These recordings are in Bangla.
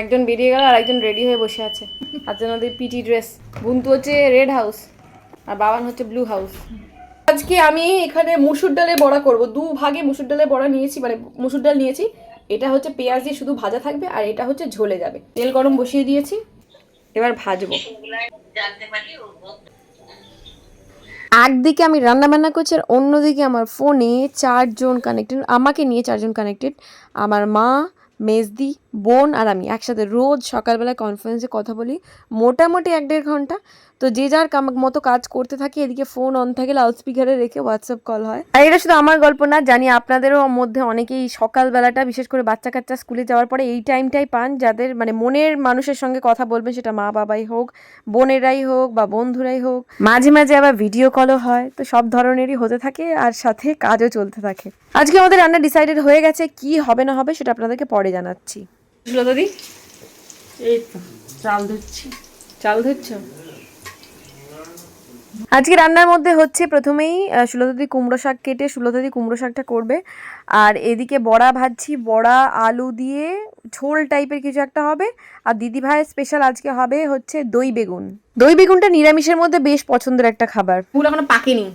একজন বেরিয়ে গেল আর একজন রেডি হয়ে বসে আছে। আর জন্য ওদের পিটি ড্রেস বুন্তু হচ্ছে রেড হাউস আর বাবান হচ্ছে ব্লু হাউস আজকে আমি এখানে মুসুর ডালের বড়া করব। দু ভাগে মুসুর ডালের বড়া নিয়েছি মানে মুসুর ডাল নিয়েছি। এটা হচ্ছে পেঁয়াজ দিয়ে শুধু ভাজা থাকবে আর এটা হচ্ছে ঝোলে যাবে। তেল গরম বসিয়ে দিয়েছি, এবার ভাজবো। একদিকে আমি রান্না বান্না করছি আর অন্যদিকে আমার ফোনে চারজন কানেক্টেড আমাকে নিয়ে চারজন কানেক্টেড আমার মা, মেজদি বোন আর আমি একসাথে রোজ সকালবেলা কনফারেন্সে কথা বলি, মোটামুটি এক দেড় ঘণ্টা। তো যে যার মতো কাজ করতে থাকি, এদিকে ফোন অন থাকে লাউড স্পিকারে রেখে হোয়াটসঅ্যাপ কল হয়। আর এটা শুধু আমার গল্প না, জানি আপনাদেরও মধ্যে অনেকেই সকালবেলাটা, বিশেষ করে বাচ্চা কাচ্চা স্কুলে যাওয়ার পরে এই টাইমটাই পান, যাদের মানে মনের মানুষের সঙ্গে কথা বলবেন, সেটা মা বাবাই হোক, বোনেরাই হোক বা বন্ধুরাই হোক। মাঝে মাঝে আবার ভিডিও কলও হয়, তো সব ধরনেরই হতে থাকে আর সাথে কাজও চলতে থাকে। আজকে আমাদের রান্না ডিসাইডেড হয়ে গেছে, কি হবে না হবে সেটা আপনাদেরকে পরে জানাচ্ছি। দাদি এই তো চাল ধুচ্ছি চাল ধরছ? আজকে রান্নার মধ্যে হচ্ছে প্রথমেই সুলতাদি কুমড়ো শাক কেটে সুলতাদি কুমড়ো শাকটা করবে। আর এদিকে বড়া ভাজছি বড়া আলু দিয়ে ঝোল টাইপের কিছু একটা হবে। আর দিদি ভাইয়ের স্পেশাল আজকে হবে হচ্ছে দই বেগুন। দই বেগুনটা নিরামিষের মধ্যে বেশ পছন্দের একটা খাবার। ফুল এখনও পাকেনি।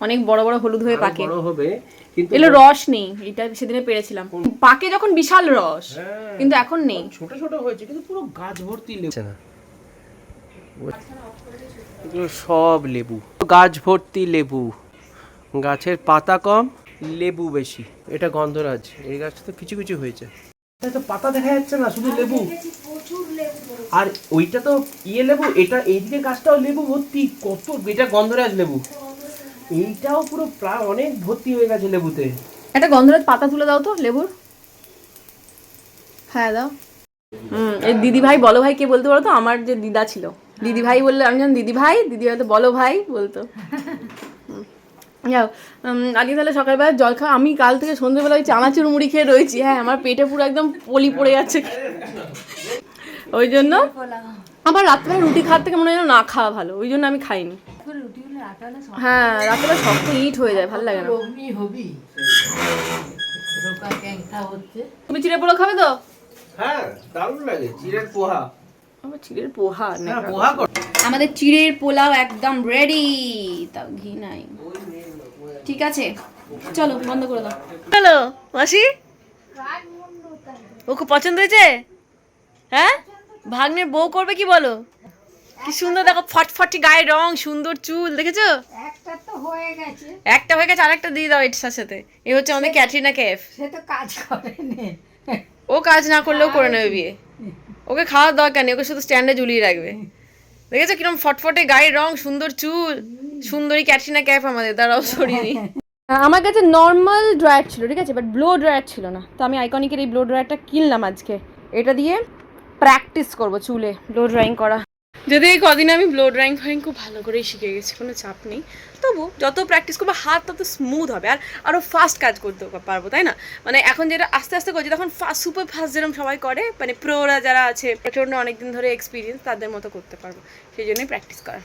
অনেক বড় বড় হলুদ হয়ে পাকে। হবে। কিন্তু এগুলো রস নেই এটা সেদিনে পেরেছিলাম। পাকে যখন বিশাল রস হ্যাঁ, কিন্তু এখন নেই। ছোট ছোট হয়েছে কিন্তু পুরো গাছ ভর্তি লেবু। না। এগুলো সব লেবু। গাছ ভর্তি লেবু। গাছের পাতা কম লেবু বেশি। এটা গন্ধরাজ। এই গাছটা তো কিছু কিছু হয়েছে। এটা তো পাতা দেখা যাচ্ছে না শুধু লেবু। আর ওইটা তো ইয়ে লেবু এটা এইদিকে গাছটাও লেবু ভর্তি। কত এটা গন্ধরাজ লেবু। এইটাও পুরো প্রায় অনেক ভর্তি হয়ে গেছে লেবুতে। একটা গন্ধরাজ পাতা তুলে দাও তো লেবুর। হ্যাঁ দাও। হুম এই দিদি ভাই বলো ভাই কে বলতে পারো তো আমার যে দিদা ছিল। দিদি ভাই বললে আমি যখন দিদি ভাই দিদি হয়তো বলো ভাই বলতো। যাও আজকে তাহলে সকালবেলা জল খাওয়া আমি কাল থেকে সন্ধ্যেবেলা ওই চানাচুর মুড়ি খেয়ে রয়েছি। হ্যাঁ আমার পেটে পুরো একদম পলি পড়ে যাচ্ছে। ওই জন্য আমার রাত্রে রুটি খাওয়ার থেকে মনে হয় যেন না খাওয়া ভালো। ওই জন্য আমি খাইনি। হ্যাঁ রাত্রে শক্ত ইট হয়ে যায় ভালো লাগে না। তুমি চিড়ে পোড়া খাবে তো? হ্যাঁ দারুণ লাগে চিড়ের পোহা। আমার চিড়ের পোহা হ্যাঁ পোহা আমাদের চিড়ের পোলাও একদম রেডি তাও ঘি নাই। ঠিক আছে চলো বন্ধ করে দাও। হ্যালো মাসি? ও খুব পছন্দ হয়েছে? হ্যাঁ? ভাগ্নের বউ করবে কি বলো? কি সুন্দর দেখো ফটফটি গায়ের রং সুন্দর চুল দেখেছ? একটা তো হয়ে গেছে। একটা হয়ে গেছে আরেকটা দিয়ে দাও এটার সাথে। এ হচ্ছে আমাদের ক্যাটরিনা ক্যাফ সে তো কাজ করেনি ও কাজ না করলেও করে নেবে বিয়ে। ওকে খাওয়ার দরকার নেই ওকে শুধু স্ট্যান্ডে ঝুলিয়ে রাখবে। দেখেছ কিরম ফটফটে গায়ের রং সুন্দর চুল সুন্দরী ক্যাটরিনা ক্যাফ আমাদের। দাঁড়াও সরিয়ে আমার কাছে নর্মাল ড্রায়ার ছিল ঠিক আছে? বাট ব্লো ড্রায়ার ছিল না। তো আমি আইকনিকের এই ব্লো ড্রায়ারটা কিনলাম আজকে। এটা দিয়ে প্র্যাকটিস করব চুলে ব্লো ড্রয়িং করা। যদি এই কদিন আমি ব্লো ড্রয়িং ফ্রয়িং খুব ভালো করেই শিখে গেছি কোনো চাপ নেই। তবু যত প্র্যাকটিস করব হাত তত স্মুথ হবে। আর আরও ফাস্ট কাজ করতে পারব তাই না? মানে এখন যেটা আস্তে আস্তে করছি তখন ফাস্ট সুপার ফাস্ট যেরকম সবাই করে মানে প্রোরা যারা আছে প্রচণ্ড অনেকদিন ধরে এক্সপিরিয়েন্স তাদের মতো করতে পারব। সেই জন্যই প্র্যাকটিস করা।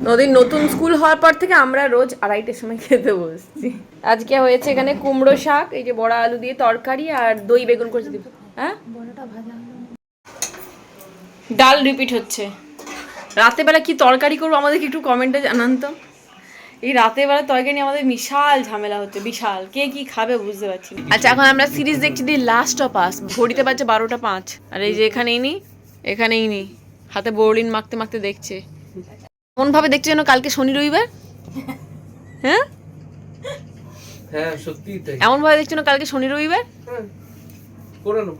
নদীর নতুন স্কুল হওয়ার পর থেকে আমরা রোজ আড়াইটের সময় খেতে বসছি। আজকে হয়েছে এখানে কুমড়ো শাক এই যে বড়া আলু দিয়ে তরকারি আর দই বেগুন করেছি দিব। হ্যাঁ? ডাল রিপিট হচ্ছে। রাতের বেলা কি তরকারি করব আমাদেরকে একটু কমেন্টে জানান তো। এই রাতের বেলা তরকারি নিয়ে আমাদের বিশাল ঝামেলা হচ্ছে বিশাল। কে কি খাবে বুঝতে পারছি আচ্ছা এখন আমরা সিরিজ দেখছি দি লাস্ট অফ আস ঘড়িতে বাজছে বারোটা পাঁচ। আর এই যে এখানেই নি এখানেই নি। হাতে বোরলিন মাখতে মাখতে দেখছে। কোন ভাবে দেখছে যেন কালকে শনি রবিবার? হ্যাঁ? হ্যাঁ এমন ভাবে দেখছ না কালকে শনি রবিবার? হ্যাঁ, করে নেব।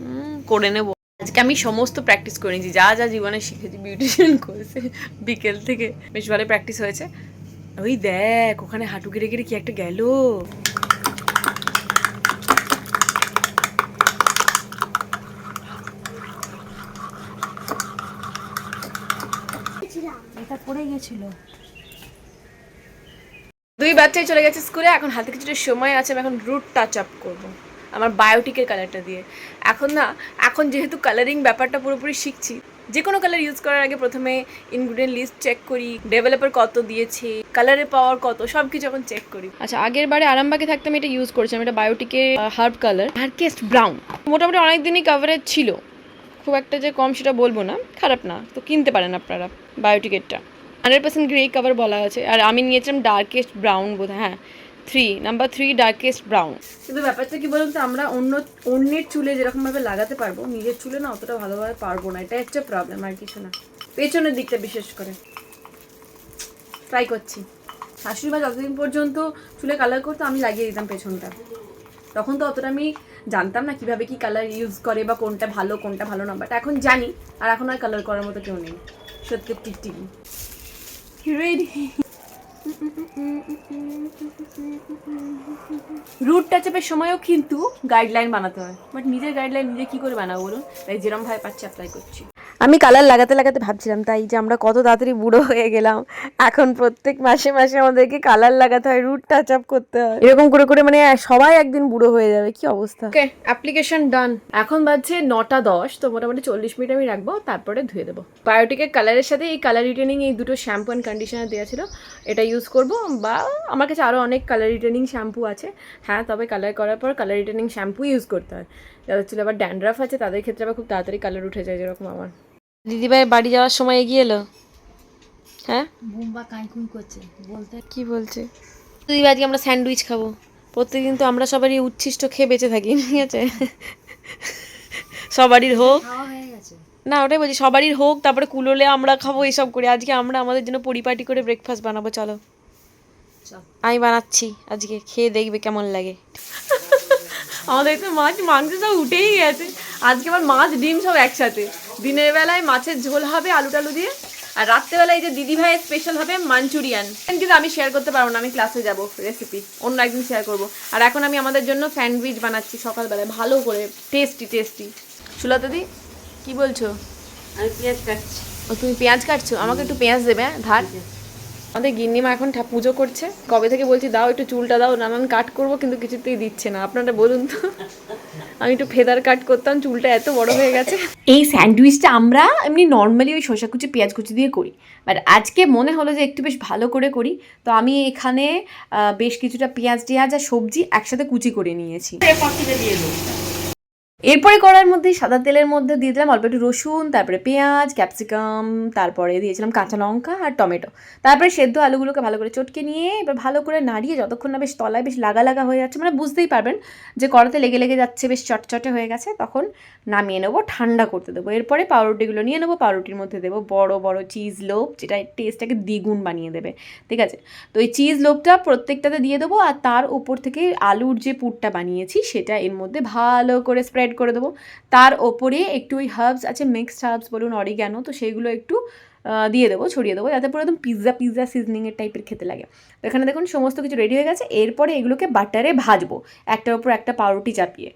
হুম, করে নেব। আজকে আমি সমস্ত প্র্যাকটিস করে নিয়েছি, যা যা জীবনে শিখেছি বিউটিশিয়ান কোর্সে বিকেল থেকে, বেশ ভালো প্র্যাকটিস হয়েছে। ওই দেখ, ওখানে হাঁটু গেড়ে গেড়ে কি একটা গেল। এটা পড়ে দুই বাচ্চাই চলে গেছে স্কুলে, এখন হাতে কিছুটা সময় আছে, আমি এখন রুট টাচ আপ করব। আমার বায়োটিকের কালারটা দিয়ে। এখন না এখন যেহেতু কালারিং ব্যাপারটা পুরোপুরি শিখছি যে কোনো কালার ইউজ করার আগে প্রথমে ইনগ্রিডিয়েন্ট লিস্ট চেক করি ডেভেলপার কত দিয়েছে কালারের পাওয়ার কত সব কিছু এখন চেক করি। আচ্ছা আগের বারে আরামবাগে থাকতে আমি এটা ইউজ করেছিলাম এটা বায়োটিকের হার্ব কালার ডার্কেস্ট ব্রাউন মোটামুটি অনেক দিনই কাভারেজ ছিল। খুব একটা যে কম সেটা বলব না খারাপ না। তো কিনতে পারেন আপনারা বায়োটিকেরটা হান্ড্রেড পার্সেন্ট গ্রে কাভার বলা আছে। আর আমি নিয়েছিলাম ডার্কেস্ট ব্রাউন বোধ হ্যাঁ। Three number three darkest brown কিন্তু ব্যাপারটা কি বলুন তো আমরা অন্য অন্যের চুলে যেরকমভাবে লাগাতে পারব নিজের চুলে না অতটা ভালোভাবে পারব না এটা হচ্ছে প্রবলেম আর কিছু না। পেছনের দিকটা বিশেষ করে। ট্রাই করছি। শাশুড়ি মা যতদিন পর্যন্ত চুলে কালার করতো আমি লাগিয়ে দিতাম পেছনটা। তখন তো অতটা আমি জানতাম না কীভাবে কি কালার ইউজ করে বা কোনটা ভালো কোনটা ভালো না বাট এখন জানি আর এখন আর কালার করার মতো কেউ নেই। সত্যি টিকটিকি রেডি রুট টাচআপের সময়ও কিন্তু গাইডলাইন বানাতে হয়। বাট নিজের গাইডলাইন নিজে কী করে বানাবো বলুন? তাই যেরম ভাবে পাচ্ছি অ্যাপ্লাই করছি। আমি কালার লাগাতে লাগাতে ভাবছিলাম, তাই যে আমরা কত তাড়াতাড়ি বুড়ো হয়ে গেলাম। এখন প্রত্যেক মাসে মাসে আমাদেরকে কালার লাগাতে হয় রুট টাচ আপ করতে হয়। এরকম করে করে মানে সবাই একদিন বুড়ো হয়ে যাবে, কি অবস্থা? ওকে অ্যাপ্লিকেশন ডান এখন বাজছে নটা দশ, তো মোটামুটি চল্লিশ মিনিট আমি রাখব, তারপরে ধুয়ে দেবো। বায়োটিকের কালারের সাথে এই কালার রিটেনিং এই দুটো শ্যাম্পু অ্যান্ড কন্ডিশনার দেওয়া ছিল, এটা ইউজ করব। বা আমার কাছে আরও অনেক কালার রিটেনিং শ্যাম্পু আছে। হ্যাঁ তবে কালার করার পর কালার রিটেনিং শ্যাম্পু ইউজ করতে হয়। যাদের ছিল আবার ড্যান্ড্রাফ আছে তাদের ক্ষেত্রে আবার খুব তাড়াতাড়ি কালার উঠে যায় যেরকম আমার। দিদিভাই বাড়ি যাওয়ার সময় এগিয়ে এলো? হ্যাঁ? বুম্বা কাঁইকুই করছে বলতে কি বলছে? দিদিভাই আজকে আমরা স্যান্ডউইচ খাব। প্রত্যেকদিন তো আমরা সবারই উচ্ছিষ্ট খেয়ে বেঁচে থাকি ঠিক আছে? সবারই হোক। না ওটাই বলছি সবারই হোক তারপরে কুলোলে আমরা খাব এসব করে। আজকে আমরা আমাদের জন্য পরিপাটি করে ব্রেকফাস্ট বানাবো চলো। চল। আমি বানাচ্ছি আজকে খেয়ে দেখবে কেমন লাগে। আমাদের তো মাছ মাংস সব উঠেই গেছে। আজকে আবার মাছ ডিম সব একসাথে। দিনের বেলায় মাছের ঝোল হবে আলু টালু দিয়ে আর রাত্রেবেলায় যে দিদি ভাইয়ের স্পেশাল হবে মাঞ্চুরিয়ান। কিন্তু আমি শেয়ার করতে পারব না আমি ক্লাসে যাব রেসিপি অন্য একদিন শেয়ার করব। আর এখন আমি আমাদের জন্য স্যান্ডউইচ বানাচ্ছি সকালবেলায় ভালো করে টেস্টি টেস্টি সুলতা দি কি বলছো? আমি পেঁয়াজ কাটছি। ও তুমি পেঁয়াজ কাটছো? আমাকে একটু পেঁয়াজ দেবে হ্যাঁ? ধার? আমাদের গিন্নিমা এখন ঠা- পুজো করছে। কবে থেকে বলছি দাও একটু চুলটা দাও না আমি কাট করব কিন্তু কিছুতেই দিচ্ছে না। আপনারা বলুন তো। আমি একটু ফেদার কাট করতাম চুলটা এত বড় হয়ে গেছে। এই স্যান্ডউইচটা আমরা এমনি নর্মালি ওই শসা কুচি পেঁয়াজ কুচি দিয়ে করি। বাট আজকে মনে হলো যে একটু বেশ ভালো করে করি। তো আমি এখানে বেশ কিছুটা পেঁয়াজ টিয়াজ আর সবজি একসাথে কুচি করে নিয়েছি। দিয়ে দেবো। এরপরে করার মধ্যে সাদা তেলের মধ্যে দিয়ে দিলাম অল্প একটু রসুন, তারপরে পেঁয়াজ, ক্যাপসিকাম, তারপরে দিয়েছিলাম কাঁচা লঙ্কা আর টমেটো। তারপরে সেদ্ধ আলুগুলোকে ভালো করে চটকে নিয়ে এবার ভালো করে নাড়িয়ে যতক্ষণ না বেশ তলায় বেশ লাগা লাগা হয়ে যাচ্ছে মানে বুঝতেই পারবেন যে কড়াতে লেগে লেগে যাচ্ছে, বেশ চটচটে হয়ে গেছে, তখন নামিয়ে নেব, ঠান্ডা করতে দেবো। এরপরে পাউরুটিগুলো নিয়ে নেব, পাউরুটির মধ্যে দেবো বড় বড় চিজ লোভ যেটা টেস্টটাকে দ্বিগুণ বানিয়ে দেবে, ঠিক আছে? তো এই চিজ লোভটা প্রত্যেকটাতে দিয়ে দেবো আর তার উপর থেকে আলুর যে পুরটা বানিয়েছি, সেটা এর মধ্যে ভালো করে স্প্রেড করে দেবো। তার ওপরে একটু ওই হার্বস আছে মিক্সড হার্বস বলুন অরিগ্যানো তো সেইগুলো একটু দিয়ে দেবো, ছড়িয়ে দেবো, যাতে পুরো একদম পিৎজা পিৎজা সিজনিংয়ের টাইপের খেতে লাগে। এখানে দেখুন সমস্ত কিছু রেডি হয়ে গেছে, এরপরে এগুলোকে বাটারে ভাজবো, একটার ওপর একটা পাউরুটি চাপিয়ে।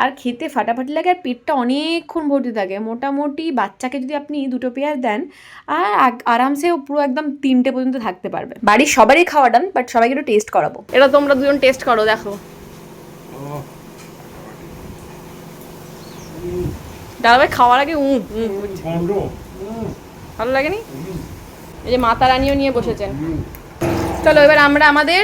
আর খেতে ফাটাফাটি লাগে, আর পেটটা অনেকক্ষণ ভর্তি থাকে। মোটামুটি বাচ্চাকে যদি আপনি দুটো পেঁয়াজ দেন, আর আরামসে পুরো একদম তিনটে পর্যন্ত থাকতে পারবে। বাড়ির সবারই খাওয়া ডান বাট সবাইকে একটু টেস্ট করাবো। এটা তোমরা দুজন টেস্ট করো, দেখো। দাদাভাই খাওয়ার আগে উম। ভালো লাগেনি? এই যে মাতা রানিও নিয়ে বসেছেন। চলো এবার আমরা আমাদের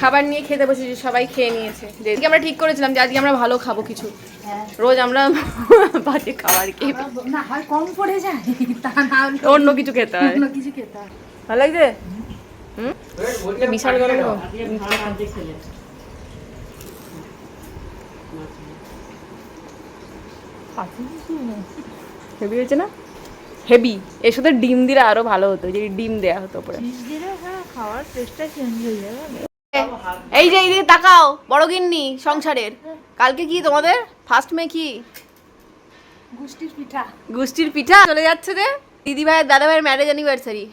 খাবার নিয়ে খেতে বসেছি সবাই খেয়ে নিয়েছে। যেদিকে আমরা ঠিক করেছিলাম যে আজকে আমরা ভালো খাব কিছু। হ্যাঁ। রোজ আমরা বাজে খাবার খেয়ে না হয় কম পড়ে যায় তা না অন্য কিছু খেতে হয়। অন্য কিছু খেতে হয়। ভালো লাগছে? হুম? বিশাল গরম হেভি হয়েছে না? হেভি। এর সাথে ডিম দিলে আরও ভালো হতো যদি ডিম দেয়া হতো উপরে খাওয়ার টেস্টটা চেঞ্জ হয়ে যাবে। এই যে এইদিকে তাকাও বড় গিন্নি সংসারের। কালকে কি তোমাদের? ফার্স্ট মে কি? গুষ্টির পিঠা। গোষ্ঠীর পিঠা? চলে যাচ্ছে রে দিদি ভাইয়ের দাদা ভাইয়ের ম্যারেজ অ্যানিভার্সারি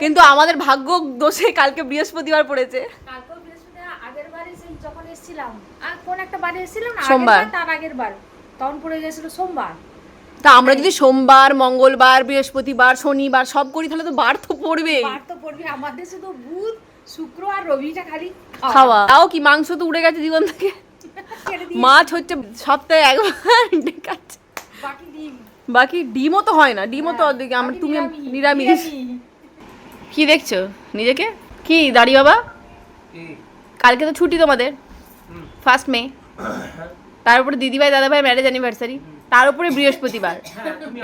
কিন্তু আমাদের ভাগ্য দোষে কালকে বৃহস্পতিবার পড়েছে। কালকে বৃহস্পতিবার আগের বারে যখন এসেছিলাম। আর কোন একটা বারে এসেছিলাম সোমবার। তার আগের বার। তখন পড়ে গেছিল সোমবার। তা আমরা যদি সোমবার মঙ্গলবার বৃহস্পতিবার শনিবার সব করি তাহলে তো বার তো পড়বে বার তো পড়বে আমাদের শুধু বুধ শুক্র আর রবিটা খালি খাওয়া। তাও কি মাংস তো উড়ে গেছে জীবন থেকে? মাছ হচ্ছে সপ্তাহে একবার ডেকাচ্ছে বাকি ডিম। বাকি ডিমও তো হয় না। ডিমও তো অর্ধেক আমরা তুমি নিরামিষ। কি দেখছ নিজেকে? কি দাড়ি বাবা? কালকে তো ছুটি তোমাদের। First May. তার উপরে দিদিভাই দাদাভাই ম্যারেজ অ্যানিভার্সারি তার উপরে বৃহস্পতিবার। হ্যাঁ তুমি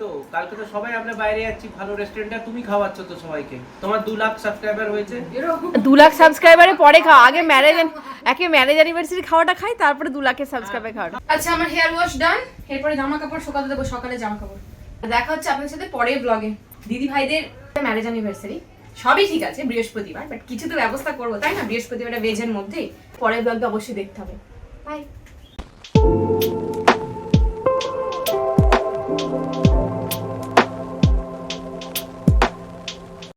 তো কালকে তো সবাই আমরা বাইরে যাচ্ছি ভালো রেস্টুরেন্টে তুমি খাওয়াচ্ছ তো সবাইকে। তোমার দু লাখ সাবস্ক্রাইবার হয়েছে। দু লাখ সাবস্ক্রাইবারে পরে খাও আগে ম্যারেজ একে ম্যারেজ অ্যানিভার্সারি খাওয়াটা খাই তারপরে দু লাখের সাবস্ক্রাইবার খাওয়াটা। আচ্ছা আমার হেয়ার ওয়াশ ডান এরপরে জামা কাপড় সকালে দেবো সকালে জামা কাপড়। দেখা হচ্ছে আপনার সাথে পরের ব্লগে দিদি ভাইদের ম্যারেজ অ্যানিভার্সারি সবই ঠিক আছে বৃহস্পতিবার বাট কিছু তো ব্যবস্থা করব তাই না? বৃহস্পতিবার ভেজের মধ্যেই পরের ব্লগটা অবশ্যই দেখতে হবে। বাই